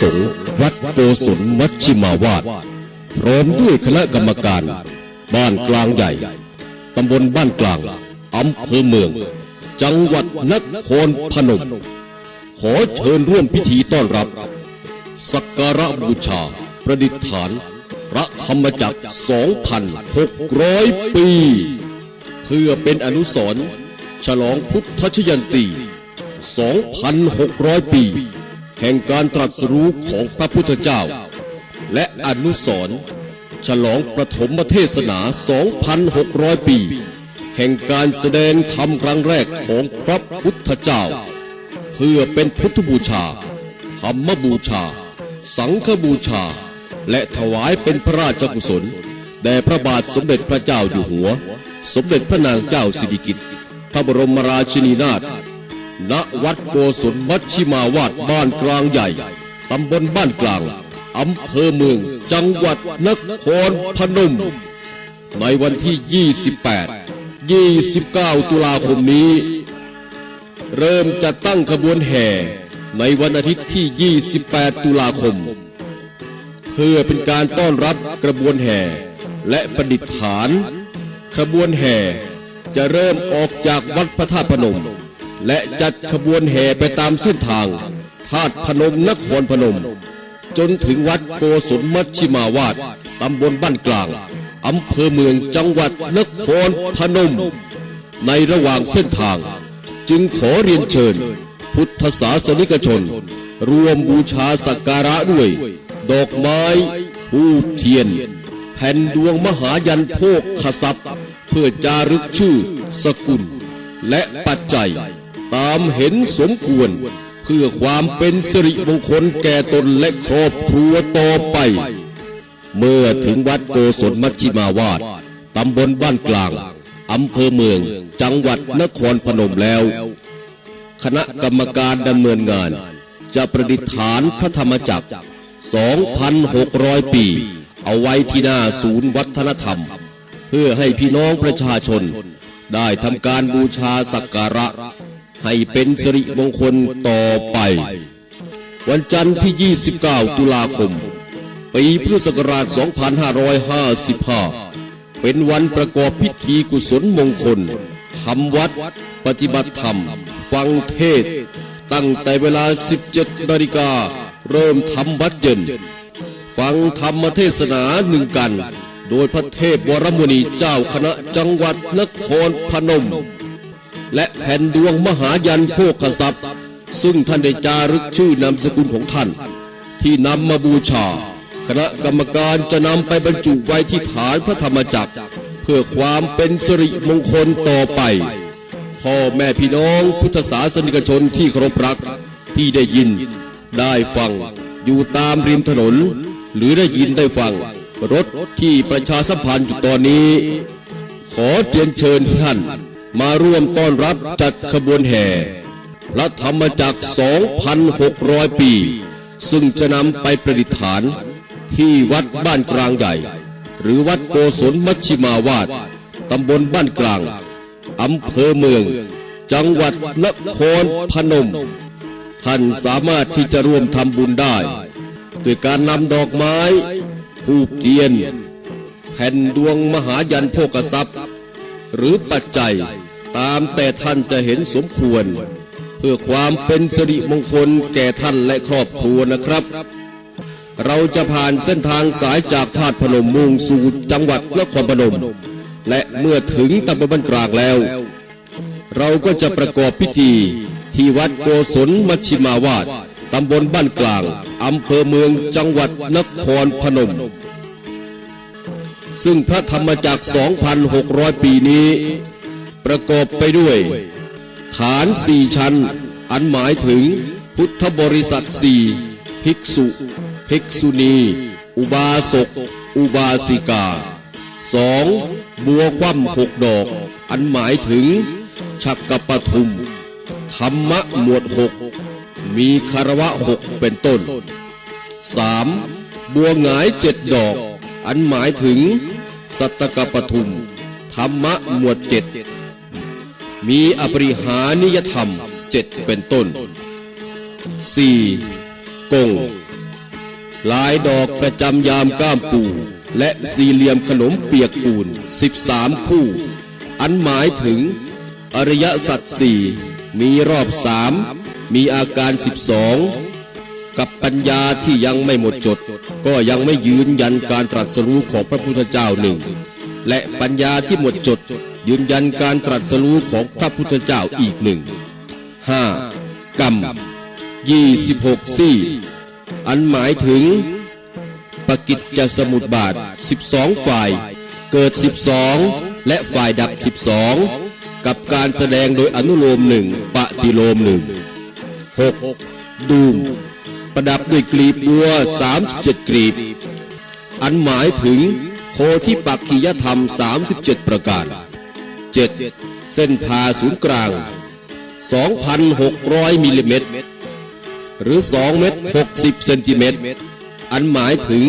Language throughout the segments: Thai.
สงฆ์วัดโกศลมัชชิมาวาดพร้อมด้วยคณะกรรมการ บ้านกลางใหญ่ ตำบลบ้านกลางอำเภอเมือง จังหวัดนครพนม ขอเชิญร่วมพิธีต้อนรับ สักการะบูชาประดิษฐาน พระธรรมจักร 2,600 ปี เพื่อเป็นอนุสรณ์ฉลองพุทธชยันตี 2,600 ปี แห่งการตรัสรู้ของพระพุทธเจ้า และอนุสรฉลองประถมเทศนา 2,600 ปี แห่งการแสดงธรรมครั้งแรกของพระพุทธเจ้า เพื่อเป็นพุทธบูชา ธรรมบูชา สังฆบูชา และถวายเป็นพระราชกุศลแด่พระบาทสมเด็จพระเจ้าอยู่หัว สมเด็จพระนางเจ้าสิริกิติ์พระบรมราชินีนาถ ณวัดโกศลมัชชิมาวาดบ้านกลางใหญ่ ตำบลบ้านกลาง อำเภอเมือง จังหวัดนครพนม ในวันที่ 28 29 ตุลาคมนี้ เริ่มจะตั้งขบวนแห่ ในวันอาทิตย์ที่ 28 ตุลาคม เพื่อเป็นการต้อนรับกระบวนแห่ และประดิษฐาน ขบวนแห่จะเริ่มออกจากวัดพระธาตุพนม และจัดขบวนแห่ไปตามเส้นทางธาตุพนมนครพนม จนถึงวัดโกศลมัชชิมาวาดตำบลบ้านกลางอำเภอเมืองจังหวัดนครพนม ในระหว่างเส้นทาง จึงขอเรียนเชิญ พุทธศาสนิกชน รวมบูชาสักการะด้วย ดอกไม้ผูกเทียน แผ่นดวงมหายันโภคขศัพท์เพื่อจารึกชื่อสกุล และปัจจัย ตามเห็นสมควร เพื่อความเป็นสิริมงคลแก่ตนและครอบครัวต่อไป เมื่อถึงวัดโกศลมัชชิมาวาดตำบลบ้านกลางอำเภอเมือง จังหวัดนครพนมแล้ว คณะกรรมการดำเนินงาน จะประดิษฐานพระธรรมจักร 2,600 ปี เอาไว้ที่หน้าศูนย์วัฒนธรรม เพื่อให้พี่น้องประชาชน ได้ทำการบูชาสักการะ ให้เป็นสิริมงคลต่อไป วันจันทร์ที่ 29 ตุลาคม ปีพุทธศักราช 2555 เป็นวันประกอบพิธีกุศลมงคลทำวัด ปฏิบัติธรรม ฟังเทศ ตั้งแต่เวลา 17นาฬิกาเริ่มทำวัดเย็น ฟังธรรมเทศนาหนึ่งกัน โดยพระเทพวรมุนีเจ้าคณะจังหวัดนครพนม และแผ่นดวงมหายันโภคทรัพย์ ซึ่งท่านได้จารึกชื่อนามสกุลของท่าน ที่นำมาบูชา คณะกรรมการจะนำไปบรรจุไว้ที่ฐานพระธรรมจักร เพื่อความเป็นสิริมงคลต่อไปพ่อแม่พี่น้องพุทธศาสนิกชนที่เคารพรักที่ได้ยิน ได้ฟัง อยู่ตามริมถนน หรือได้ยินได้ฟัง รถที่ประชาสัมพันธ์อยู่ตอนนี้ ขอเรียนเชิญท่าน มาร่วมต้อนรับจัดขบวนแห่พระธรรมจักร 2,600 ปี ซึ่งจะนำไปประดิษฐานที่วัดบ้านกลางใหญ่ หรือวัดโกศลมัชชิมาวาดตำบลบ้านกลางอำเภอเมือง จังหวัดนครพนม ท่านสามารถที่จะร่วมทำบุญได้ ด้วยการนำดอกไม้ผูกเทียน แผ่นดวงมหายันโภกทรัพย์ หรือปัจจัยามแต่ท่านจะเห็นสมควร เพื่อความเป็นสิริมงคลแก่ท่านและครอบครัวนะครับ เราจะผ่านเส้นทางสายจากธาตุพนมมุ่งสู่จังหวัดนครพนม และเมื่อถึงตำบลบ้านกลางแล้ว เราก็จะประกอบพิธีที่วัดโกศลมัชิมาวาดตำบลบ้านกลางอำเภอเมืองจังหวัดนครพนม ซึ่งพระธรรมจักร 2,600 ปีนี้ ประกอบไปด้วย ฐานสี่ชั้น อันหมายถึงพุทธบริษัทสี่ภิกษุ ภิกษุณี อุบาสก อุบาสิกาสองบัวคว่ำหกดอก อันหมายถึงชักกปทุม ธรรมะหมวดหกมีคารวะหกเป็นต้นสามบัวหงายเจ็ดดอก อันหมายถึง สัตตกปทุม ธรรมะหมวดเจ็ด มีอปริหานิยธรรมเจ็ดเป็นต้น 4. กง ลายดอกประจำยามก้ามปู และสี่เหลี่ยมขนมเปียกปูน 13 คู่ อันหมายถึง อริยสัจสี่มีรอบสามมีอาการ 12 กับปัญญาที่ยังไม่หมดจด ก็ยังไม่ยืนยันการตรัสรู้ของพระพุทธเจ้าหนึ่ง และปัญญาที่หมดจด ยืนยันการตรัสรู้ของพระพุทธเจ้าอีกหนึ่ง 5. กรรม 26 ซี่ อันหมายถึง ปกิจจสมุทบาท 12 ฝ่าย เกิด 12 และฝ่ายดับ 12 กับการแสดงโดยอนุโลมหนึ่งปฏิโลมหนึ่ง 6. ดูม ประดับด้วยกลีบบัว 37 กลีบ อันหมายถึงโพธิปักขิยธรรม 37 ประการ 7. เส้นผ่าศูนย์กลาง 2,600มิลลิเมตรหรือ 2 เมตร 60 เซนติเมตร อันหมายถึง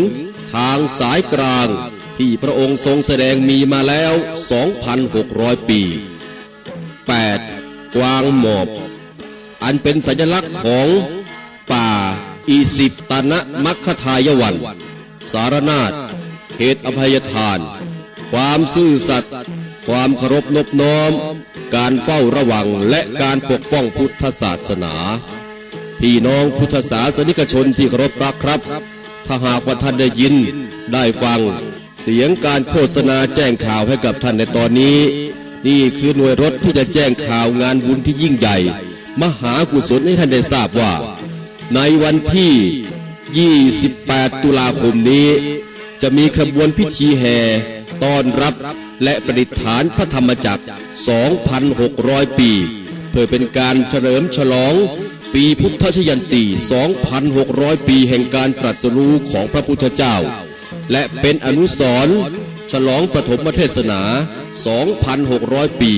ทางสายกลาง ที่พระองค์ทรงแสดงมีมาแล้ว 2,600 ปี 8. กวางหมอบ อันเป็นสัญลักษณ์ของป่าอีสิปตนะมัคคทายวัน สารนาฏเขตอภัยทาน ความซื่อสัตย์ ความเคารพนบน้อม การเฝ้าระวังและการปกป้องพุทธศาสนา พี่น้องพุทธศาสนิกชนที่เคารพรักครับ ถ้าหากว่าท่านได้ยิน ได้ฟัง เสียงการโฆษณาแจ้งข่าวให้กับท่านในตอนนี้ นี่คือหน่วยรถที่จะแจ้งข่าวงานบุญที่ยิ่งใหญ่ มหากุศลให้ท่านได้ทราบว่า ในวันที่ 28 ตุลาคมนี้ จะมีขบวนพิธีแห่ต้อนรับ และประดิษฐานพระธรรมจักร 2,600 ปี เพื่อเป็นการเฉลิมฉลอง ปีพุทธชยันตี 2,600 ปีแห่งการตรัสรู้ของพระพุทธเจ้า และเป็นอนุสรณ์ฉลองปฐมเทศนา 2,600 ปี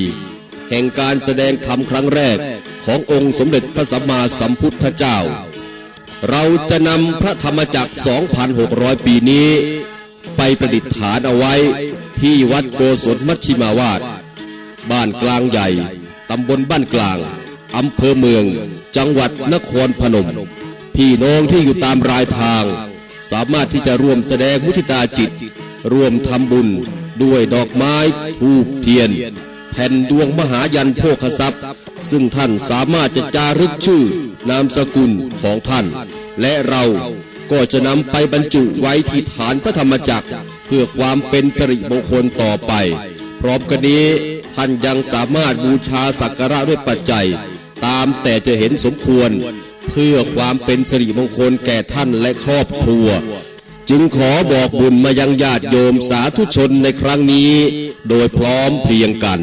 แห่งการแสดงธรรมครั้งแรกขององค์สมเด็จพระสัมมาสัมพุทธเจ้า เราจะนำพระธรรมจักร 2,600 ปีนี้ ไปประดิษฐานเอาไว้ที่วัด โกศลมัชชิมาวาด บ้านกลางใหญ่ ตำบลบ้านกลาง อำเภอเมือง จังหวัดนครพนม พี่น้องที่อยู่ตามรายทาง สามารถที่จะร่วมแสดงมุทิตาจิต ร่วมทำบุญ ด้วยดอกไม้ทูบเทียน แผ่นดวงมหายันโภคทรัพย์ ซึ่งท่านสามารถจะจารึกชื่อนามสกุลของท่าน และเราก็จะนำไปบรรจุไว้ที่ฐานพระธรรมจักร เพื่อความเป็นสิริมงคลต่อไป พร้อมกันนี้ท่านยังสามารถบูชาสักการะด้วยปัจจัย ตามแต่จะเห็นสมควร เพื่อความเป็นสิริมงคลแก่ท่านและครอบครัว จึงขอบอกบุญมายังญาติโยมสาธุชนในครั้งนี้ โดยพร้อมเพรียงกัน